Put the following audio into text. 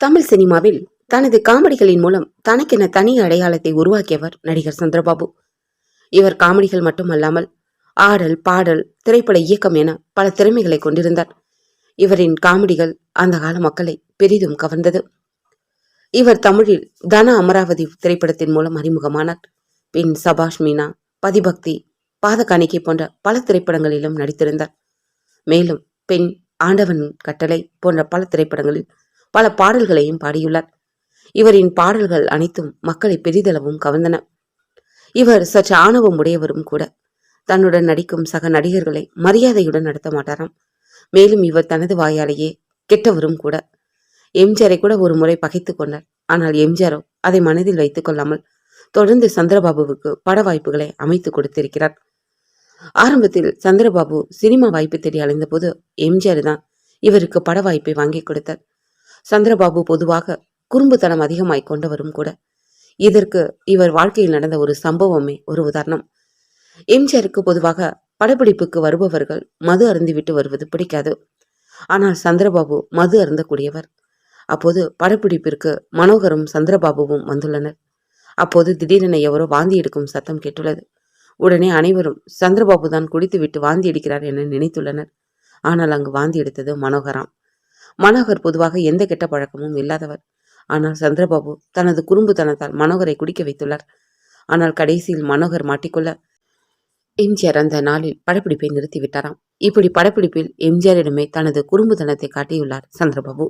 தமிழ் சினிமாவில் தனது காமெடிகளின் மூலம் தனக்கென தனி அடையாளத்தை உருவாக்கியவர் நடிகர் சந்திரபாபு. இவர் காமெடிகள் மட்டுமல்லாமல் ஆடல் பாடல் திரைப்பட இயக்கம் என பல திறமைகளை கொண்டிருந்தார். இவரின் காமெடிகள் அந்த கால மக்களை பெரிதும் கவர்ந்தது. இவர் தமிழில் தன அமராவதி திரைப்படத்தின் மூலம் அறிமுகமானார். பின் சபாஷ் மீனா பதிபக்தி பாதகாணிக்கை போன்ற பல திரைப்படங்களிலும் நடித்திருந்தார். மேலும் பெண் ஆண்டவன் கட்டளை போன்ற பல திரைப்படங்களில் பல பாடல்களையும் பாடியுள்ளார். இவரின் பாடல்கள் அனைத்தும் மக்களை பெரிதளவும் கவர்ந்தன. இவர் சற்று ஆணவம் உடையவரும் கூட. தன்னுடன் நடிக்கும் சக நடிகர்களை மரியாதையுடன் நடத்த மாட்டாராம். மேலும் இவர் தனது வாயாலேயே கெட்டவரும் கூட. எம்ஜிஆரை கூட ஒரு முறை பகைத்து கொண்டார். ஆனால் எம்ஜிஆரோ அதை மனதில் வைத்துக் கொள்ளாமல் தொடர்ந்து சந்திரபாபுவுக்கு பட வாய்ப்புகளை அமைத்து கொடுத்திருக்கிறார். ஆரம்பத்தில் சந்திரபாபு சினிமா வாய்ப்பு தேடி அலைந்தபோது எம்ஜிஆர் தான் இவருக்கு பட வாய்ப்பை வாங்கி கொடுத்தார். சந்திரபாபு பொதுவாக குறும்புத்தனம் அதிகமாய் கொண்டவரும் கூட. இதற்கு இவர் வாழ்க்கையில் நடந்த ஒரு சம்பவமே ஒரு உதாரணம். எம்ஜிஆருக்கு பொதுவாக படப்பிடிப்புக்கு வருபவர்கள் மது அருந்திவிட்டு வருவது பிடிக்காது. ஆனால் சந்திரபாபு மது அருந்தக்கூடியவர். அப்போது படப்பிடிப்பிற்கு மனோகரும் சந்திரபாபுவும் வந்துள்ளனர். அப்போது திடீரென எவரோ வாந்தி எடுக்கும் சத்தம் கேட்டுள்ளது. உடனே அனைவரும் சந்திரபாபு தான் குடித்துவிட்டு வாந்தி எடுக்கிறார் என நினைத்துள்ளனர். ஆனால் அங்கு வாந்தி எடுத்தது மனோகராம். மனோகர் பொதுவாக எந்த கெட்ட பழக்கமும் இல்லாதவர். ஆனால் சந்திரபாபு தனது குறும்புத்தனத்தால் மனோகரை குடிக்க வைத்துள்ளார். ஆனால் கடைசியில் மனோகர் மாட்டிக்கொள்ள எம்ஜிஆர் அந்த நாளில் படப்பிடிப்பை நிறுத்திவிட்டாராம். இப்படி படப்பிடிப்பில் எம்ஜிஆரிடமே தனது குறும்புத்தனத்தை காட்டியுள்ளார் சந்திரபாபு.